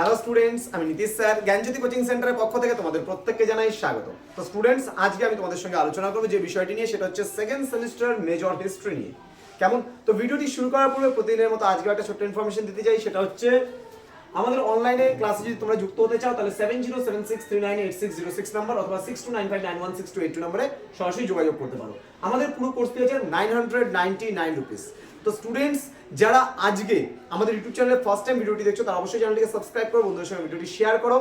Hello students আমি Nitish sir. জ্ঞানজ্যোতি coaching সেন্টারের পক্ষ থেকে তোমাদের প্রত্যেককে জানাই স্বাগত তো স্টুডেন্টস আজকে আমি তোমাদের সঙ্গে আলোচনা করব যে বিষয়টি নিয়ে, সেটা হচ্ছে সেকেন্ড সেমিস্টার মেজর হিস্ট্রি নিয়ে। কেমন? তো, ভিডিওটি শুরু করার পূর্বে প্রতিদিনের মতো আজকে একটা ছোট্ট ইনফরমেশন দিতে চাই, সেটা হচ্ছে আমাদের অনলাইনে ক্লাসে যদি তোমরা যুক্ত হতে চাও, তাহলে seven zero seven six three nine eight six zero six number অথবা six two nine five nine one six two eight two নাম্বারে সরাসরি যোগাযোগ করতে পারো। আমাদের পুরো কোর্সটি হচ্ছে nine hundred ninety nine rupees তো স্টুডেন্টস যারা আজকে আমাদের ইউটিউব চ্যানেলে ফার্স্ট টাইম ভিডিওটি দেখছ, তারা অবশ্যই চ্যানেলটিকে সাবস্ক্রাইব করো, বন্ধুদের সঙ্গে ভিডিওটি শেয়ার করো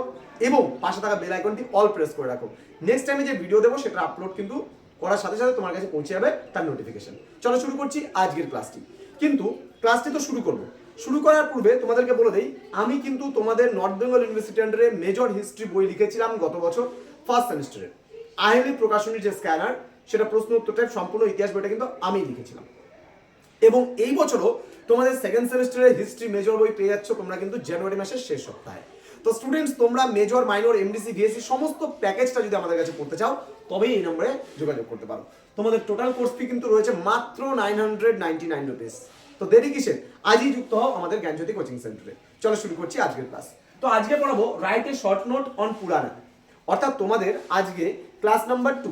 এবং পাশে থাকা বেল আইকনটি অল প্রেস করে রাখো। নেক্সট টাইমে যে ভিডিও দেবো, সেটা আপলোড কিন্তু করার সাথে সাথে তোমার কাছে পৌঁছে যাবে তার নোটিফিকেশন চলো শুরু করছি আজকের ক্লাসটি কিন্তু ক্লাসটি তো শুরু করব। শুরু করার পূর্বে তোমাদেরকে বলে দেই, আমি কিন্তু তোমাদের নর্থ বেঙ্গল ইউনিভার্সিটি আন্ডারে মেজর হিস্ট্রি বই লিখেছিলাম গত বছর ফার্স্ট সেমিস্টারে আইএলই প্রকাশনীর যে স্ক্যানার সেটা প্রশ্ন উত্তর টাইপ সম্পূর্ণ ইতিহাস বইটা কিন্তু আমি লিখেছিলাম। এবং এই বছরও তোমাদের সেকেন্ড সেমিস্টারের হিস্ট্রি মেজর বই পেয়ে যাচ্ছ, তোমরা কিন্তু জানুয়ারি মাসের শেষ সপ্তাহে। তো স্টুডেন্টস তোমরা মেজর মাইনর এমডিসি ভিএসসি সমস্ত প্যাকেজটা যদি আমাদের কাছে পড়তে চাও, তবেই এই নম্বরে যোগাযোগ করতে পারো। তোমাদের টোটাল কোর্স ফি কিন্তু রয়েছে মাত্র nine hundred ninety nine rupees তো দেরি কিসের? আজই যুক্ত হও আমাদের জ্ঞানজ্যোতি কোচিং সেন্টারে চলো শুরু করছি আজকের ক্লাস তো আজকে পড়াবো write a short note on Purana অর্থাৎ তোমাদের আজকে ক্লাস নাম্বার টু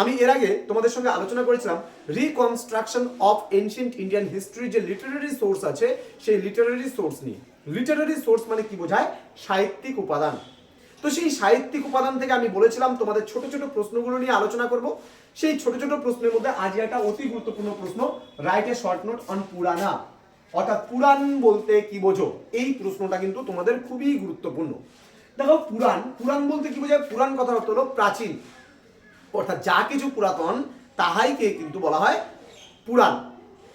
আমি এর আগে তোমাদের সঙ্গে আলোচনা করেছিলাম reconstruction of ancient Indian history যে লিটারারি সোর্স আছে, সেই লিটারারি সোর্স নিয়ে। লিটারারি সোর্স মানে কি বোঝায়? সাহিত্যিক উপাদান। তো সেই সাহিত্যিক উপাদান থেকে আমি বলেছিলাম, তোমাদের ছোট ছোট প্রশ্নগুলো নিয়ে আলোচনা করব। সেই ছোট ছোট প্রশ্নের মধ্যে আজ একটা অতি গুরুত্বপূর্ণ প্রশ্ন write a short note on Purana অর্থাৎ পুরাণ বলতে কি বোঝো? এই প্রশ্নটা কিন্তু তোমাদের খুবই গুরুত্বপূর্ণ। দেখো, পুরাণ পুরাণ বলতে কি বোঝায়? পুরাণ কথা হলো প্রাচীন। অর্থাৎ যা কিছু পুরাতন তাহাইকে কিন্তু বলা হয় পুরাণ।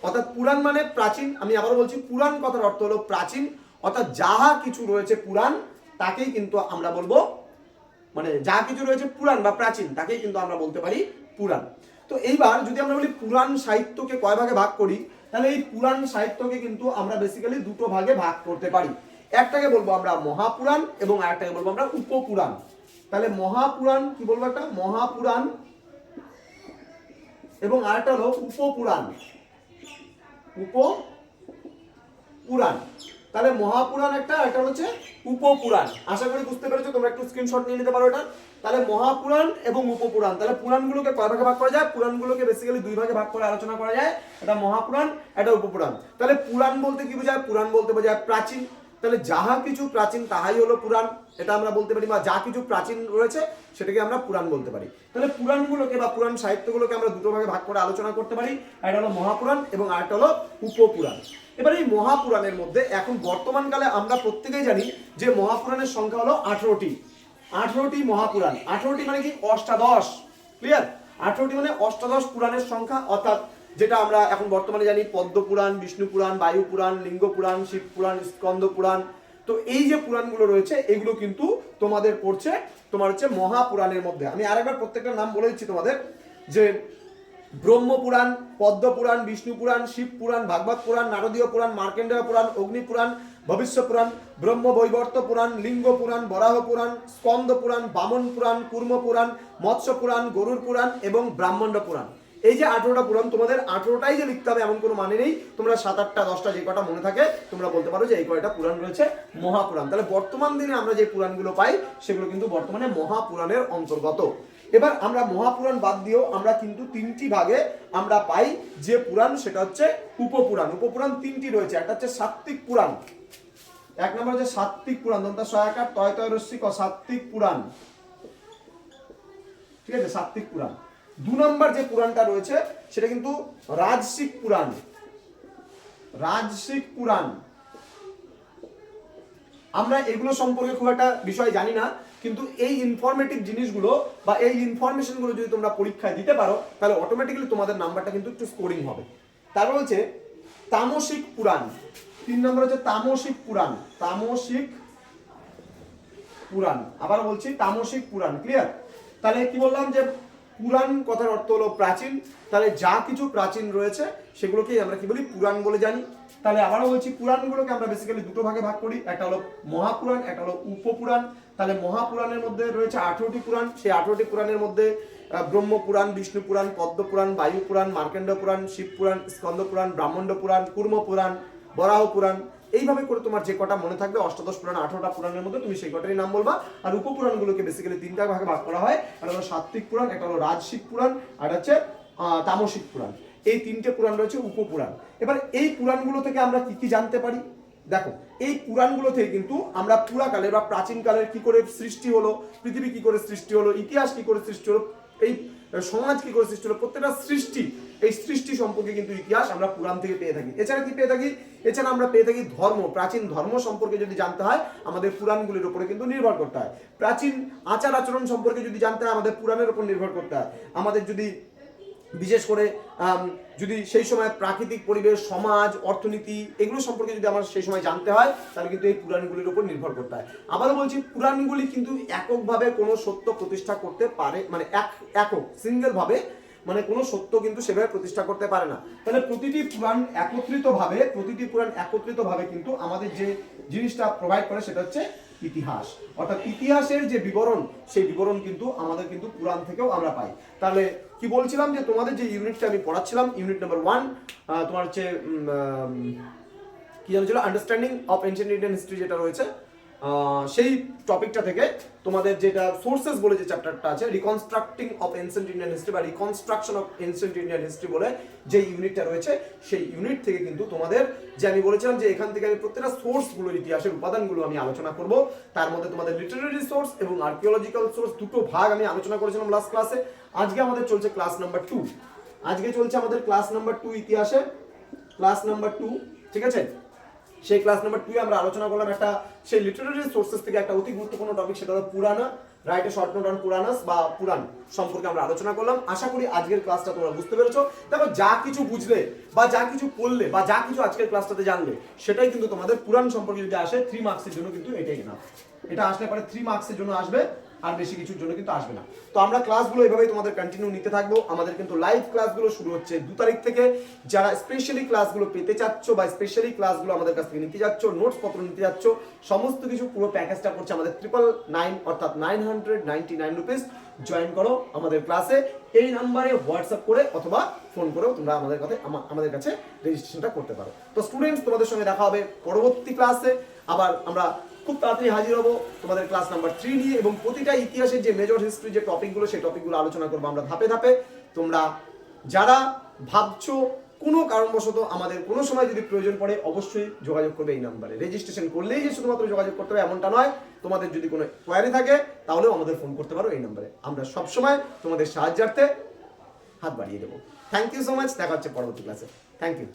অর্থাৎ পুরাণ মানে প্রাচীন, আমি আবারও বলছি পুরাণ কথার অর্থ হলো প্রাচীন। অর্থাৎ যাহা কিছু রয়েছে পুরাণ, তাকেই কিন্তু আমরা বলব মানে যা কিছু রয়েছে পুরাণ বা প্রাচীন, তাকেই কিন্তু আমরা বলতে পারি পুরাণ। তো এইবার যদি আমরা বলি পুরাণ সাহিত্যকে কয় ভাগে ভাগ করি, তাহলে এই পুরাণ সাহিত্যকে কিন্তু আমরা বেসিক্যালি দুটো ভাগে ভাগ করতে পারি। একটাকে বলব আমরা মহাপুরাণ এবং আরেকটাকে বলব আমরা উপপুরাণ। তাহলে মহাপুরাণ, কি বলব একটা? মহাপুরাণ এবং আরেকটা হলো উপপুরাণ। উপ পুরাণ তাহলে মহাপুরাণ একটা একটা হচ্ছে উপপুরাণ। আশা করি বুঝতে পেরেছ, তোমরা একটু স্ক্রিনশট নিয়ে নিতে পারো এটা। তাহলে মহাপুরাণ এবং উপপুরাণ। তাহলে পুরাণগুলোকে কয় ভাগে ভাগ করা যায়? পুরাণগুলোকে বেসিক্যালি দুই ভাগে ভাগ করে আলোচনা করা যায়। এটা মহাপুরাণ এটা উপপুরাণ। তাহলে পুরাণ বলতে কি বোঝায়? পুরাণ বলতে বোঝায় প্রাচীন তাহলে যাহা কিছু প্রাচীন তাহাই হলো পুরাণ, এটা আমরা বলতে পারি, বা যা কিছু প্রাচীন রয়েছে, সেটাকে আমরা পুরাণ বলতে পারি। তাহলে পুরাণগুলোকে বা পুরাণ সাহিত্যগুলোকে আমরা দুটো ভাগে ভাগ করে আলোচনা করতে পারি, একটা হলো মহাপুরাণ এবং আরেকটা হলো উপপুরাণ। এবার এই মহাপুরাণের মধ্যে এখন বর্তমানকালে আমরা প্রত্যেকেই জানি যে মহাপুরাণের সংখ্যা হলো আঠেরোটি। আঠেরোটি মহাপুরাণ। আঠেরোটি মানে কি? অষ্টাদশ। ক্লিয়ার আঠেরোটি মানে অষ্টাদশ পুরাণের সংখ্যা, অর্থাৎ যেটা আমরা এখন বর্তমানে জানি পদ্ম পুরাণ, বিষ্ণু পুরাণ, বায়ু পুরাণ, লিঙ্গ পুরাণ, শিব পুরাণ, স্কন্দ পুরাণ। তো এই যে পুরাণগুলো রয়েছে, এগুলো কিন্তু তোমাদের পড়ছে, তোমার হচ্ছে মহাপুরাণের মধ্যে। আমি আরেকবার প্রত্যেকটা নাম বলে দিচ্ছি তোমাদের, যে ব্রহ্মপুরাণ পদ্ম পুরাণ, বিষ্ণু পুরাণ, শিব পুরাণ, ভাগবত পুরাণ, নারদীয় পুরাণ মার্কেন্ডেয় পুরাণ, অগ্নি পুরাণ, ভবিষ্য পুরাণ, ব্রহ্ম বৈবর্ত পুরাণ, লিঙ্গ পুরাণ, বরাহ পুরাণ, স্কন্দ পুরাণ, বামন পুরাণ, কুর্ম পুরাণ, মৎস্য পুরাণ, গরুর পুরাণ এবং ব্রাহ্মণ্ড পুরাণ। এই যে আঠেরোটা পুরাণ, তোমাদের আঠেরোটাই যে লিখতে হবে, এমন কোনো মানে নেই। তোমরা সাত আটটা দশটা যে কটা মনে থাকে, তোমরা বলতে পারো যে এই কয়টা পুরাণ রয়েছে মহাপুরাণ। তাহলে বর্তমান দিনে আমরা যে পুরাণগুলো পাই, সেগুলো কিন্তু বর্তমানে মহাপুরাণের অন্তর্গত। এবার আমরা মহাপুরাণ বাদ দিয়েও আমরা কিন্তু তিনটি ভাগে আমরা পাই। যে পুরাণ, সেটা হচ্ছে উপপুরাণ। উপপুরাণ তিনটি রয়েছে। একটা হচ্ছে সাত্বিক পুরাণ। এক নম্বর হচ্ছে সাত্বিক পুরাণ। দন্তা সহায়কার তয় তয় রস্যিক সাত্বিক পুরাণ। ঠিক আছে? সাত্বিক পুরাণ। দু নম্বর যে পুরাণটা রয়েছে, সেটা কিন্তু রাজসিক পুরাণ। রাজসিক পুরাণ। আমরা এগুলো সম্পর্কে খুব একটা বিষয় জানি না, কিন্তু এই ইনফরমেটিভ জিনিসগুলো বা এই ইনফরমেশনগুলো যদি তোমরা পরীক্ষায় দিতে পারো, তাহলে অটোমেটিক্যালি তোমাদের নাম্বারটা কিন্তু একটু স্কোরিং হবে। তারপর হচ্ছে তামসিক পুরাণ। তিন নম্বর হচ্ছে তামসিক পুরাণ। তামসিক পুরাণ। আবার বলছি, তামসিক পুরাণ। ক্লিয়ার তাহলে কি বললাম যে পুরাণ কথার অর্থ হলো প্রাচীন। তাহলে যা কিছু প্রাচীন রয়েছে সেগুলোকেই আমরা কি বলি? পুরাণ বলে জানি। তাহলে আবারও বলছি পুরাণগুলোকে আমরা বেসিক্যালি দুটো ভাগে ভাগ করি। একটা হলো মহাপুরাণ একটা হলো উপপুরাণ। তাহলে মহাপুরাণের মধ্যে রয়েছে আঠেরোটি পুরাণ। সেই আঠেরোটি পুরাণের মধ্যে আহ, ব্রহ্ম পুরাণ বিষ্ণু পুরাণ পদ্ম পুরাণ বায়ু পুরাণ মার্কেন্ড পুরাণ শিব পুরাণ স্কন্দ পুরাণ ব্রাহ্মণ্ড পুরাণ কুর্ম পুরাণ বরাহ পুরাণ এইভাবে করে তোমার যে কটা মনে থাকবে, অষ্টাদশ পুরাণ, আঠারোটা পুরাণের মধ্যে তুমি সেই কটারই নাম বলবা। আর উপপুরাণগুলোকে বেসিক্যালি তিনটা ভাগে ভাগ করা হয়। একটা হলো সাত্বিক পুরাণ, একটা হলো রাজসিক পুরাণ, আর হচ্ছে তামসিক পুরাণ। এই তিনটে পুরাণ রয়েছে উপপুরাণ। এবার এই পুরাণগুলো থেকে আমরা কি কি জানতে পারি? দেখো, এই পুরাণগুলো থেকে কিন্তু আমরা পুরাকালের বা প্রাচীনকালের কি করে সৃষ্টি হলো, পৃথিবী কি করে সৃষ্টি হলো, ইতিহাস কি করে সৃষ্টি হলো, এই সমাজ কি করে সৃষ্টি হলো? প্রত্যেকটা সৃষ্টি, এই সৃষ্টি সম্পর্কে কিন্তু ইতিহাস আমরা পুরাণ থেকে পেয়ে থাকি। এছাড়া কি পেয়ে থাকি? এছাড়া আমরা পেয়ে থাকি ধর্ম, প্রাচীন ধর্ম সম্পর্কে যদি জানতে হয়, আমাদের পুরাণগুলির উপরে কিন্তু নির্ভর করতে হয়। প্রাচীন আচার আচরণ সম্পর্কে যদি জানতে হয়, আমাদের পুরাণের উপর নির্ভর করতে হয়। আমাদের যদি বিশেষ করে যদি সেই সময় প্রাকৃতিক পরিবেশ, সমাজ, অর্থনীতি এগুলো সম্পর্কে যদি আমার সেই সময় জানতে হয়, তাহলে কিন্তু এই পুরাণগুলির উপর নির্ভর করতে হয়। আবারও বলছি, পুরাণগুলি কিন্তু এককভাবে কোনো সত্য প্রতিষ্ঠা করতে পারে মানে এক, একক সিঙ্গেল ভাবে মানে কোনো সত্য কিন্তু সেভাবে প্রতিষ্ঠা করতে পারে না। তাহলে প্রতিটি পুরাণ একত্রিতভাবে, প্রতিটি পুরাণ একত্রিতভাবে কিন্তু আমাদের যে জিনিসটা প্রোভাইড করে সেটা হচ্ছে ইতিহাস। অর্থাৎ ইতিহাসের যে বিবরণ, সেই বিবরণ কিন্তু আমাদের কিন্তু পুরাণ থেকেও আমরা পাই। তাহলে কি বলছিলাম যে তোমাদের যে ইউনিটটা আমি পড়াচ্ছিলাম, ইউনিট নাম্বার ওয়ান তোমার হচ্ছে কি জানো ছিল? Understanding of ancient Indian history যেটা রয়েছে সেই টপিকটা থেকে তোমাদের যেটা সোর্সেস বলে যে চ্যাপ্টারটা আছে reconstructing of ancient Indian history বা reconstruction of ancient Indian history বলে যে ইউনিটটা রয়েছে, সেই ইউনিট থেকে কিন্তু তোমাদের যে আমি বলেছিলাম যে এখান থেকে আমি প্রত্যেকটা সোর্সগুলো ইতিহাসের উপাদানগুলো আমি আলোচনা করব। তার মধ্যে তোমাদের লিটারারি সোর্স এবং আর্কিওলজিক্যাল সোর্স দুটো ভাগ আমি আলোচনা করেছিলাম লাস্ট ক্লাসে আজকে আমাদের চলছে ক্লাস নাম্বার টু আজকে চলছে আমাদের ক্লাস নাম্বার টু ইতিহাসে। ক্লাস নাম্বার টু ঠিক আছে? সেই ক্লাস নাম্বার টু আমরা আলোচনা করলাম একটা, সেই লিটারারি সোর্সেস থেকে একটা অতি গুরুত্বপূর্ণ টপিক সেটা হলো Purana write short note on Puranas বা পুরাণ সম্পর্কে আমরা আলোচনা করলাম। আশা করি আজকের ক্লাসটা তোমরা বুঝতে পেরেছ। দেখো, যা কিছু বুঝলে বা যা কিছু পড়লে বা যা কিছু আজকের ক্লাসটাতে জানলে, সেটাই কিন্তু তোমাদের পুরাণ সম্পর্কে যদি আসে থ্রি মার্কসের জন্য কিন্তু এটাই না এটা আসলে পরে থ্রি মার্কসের জন্য আসবে। আর বেশি কিছুর জন্য কিন্তু আসবে না। তো আমরা ক্লাসগুলো এভাবেই তোমাদের কন্টিনিউ নিতে থাকব। আমাদের কিন্তু লাইভ ক্লাসগুলো শুরু হচ্ছে দু তারিখ থেকে। যারা স্পেশালি ক্লাসগুলো পেতে চাচ্ছ বা স্পেশালি ক্লাসগুলো আমাদের কাছ থেকে নিতে যাচ্ছ নোটস পত্র নিতে যাচ্ছ, সমস্ত কিছু পুরো প্যাকেজটা করছে আমাদের ট্রিপল নাইন অর্থাৎ nine hundred ninety nine rupees join করো আমাদের ক্লাসে এই নাম্বারে হোয়াটসঅ্যাপ করে অথবা ফোন করেও তোমরা আমাদের কাছে আমাদের কাছে রেজিস্ট্রেশনটা করতে পারো। তো স্টুডেন্টস তোমাদের সঙ্গে দেখা হবে পরবর্তী ক্লাসে আবার আমরা খুব তাড়াতাড়ি হাজির হব। তোমাদের ক্লাস নাম্বার থ্রি নিয়ে এবং প্রতিটা ইতিহাসের যে মেজর হিস্ট্রি যে টপিকগুলো সেই টপিকগুলো আলোচনা করব আমরা ধাপে ধাপে। তোমরা যারা ভাবছ কোনো কারণবশত আমাদের কোনো সময় যদি প্রয়োজন পড়ে, অবশ্যই যোগাযোগ করবে এই নাম্বারে রেজিস্ট্রেশন করলেই যে শুধুমাত্র যোগাযোগ করতে হবে এমনটা নয়, তোমাদের যদি কোনো কোয়ারি থাকে, তাহলেও আমাদের ফোন করতে পারো এই নাম্বারে আমরা সবসময় তোমাদের সাহায্যার্থে হাত বাড়িয়ে দেবো। থ্যাংক ইউ সো মাচ দেখা হচ্ছে পরবর্তী ক্লাসে থ্যাংক ইউ